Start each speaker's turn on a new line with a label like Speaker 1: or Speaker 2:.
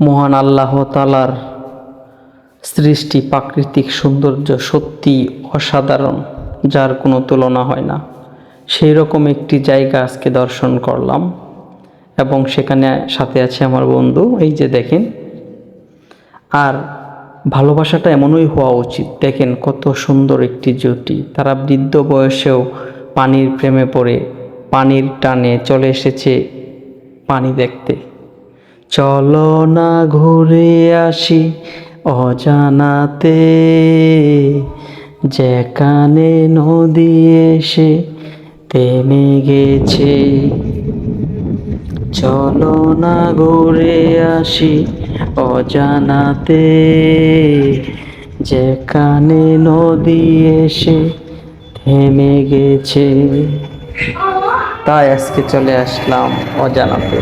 Speaker 1: মহান আল্লাহ তালার সৃষ্টি প্রাকৃতিক সৌন্দর্য সত্যি অসাধারণ, যার কোনো তুলনা হয় না। সেই রকম একটি জায়গা আজকে দর্শন করলাম এবং সেখানে সাথে আছে আমার বন্ধু, এই যে দেখেন। আর ভালোবাসাটা এমনই হওয়া উচিত, দেখেন কত সুন্দর একটি জুটি তারা বৃদ্ধ বয়সেও পানির প্রেমে পড়ে, পানির টানে চলে এসেছে পানি দেখতে। চলো না ঘুরে আসি অজানাতে। যেখানে নদী এসে থেমে গেছে। চলো না ঘুরে আসি অজানাতে। যেখানে নদী এসে থেমে গেছে। তাই আজকে চলে আসলাম অজানাতে।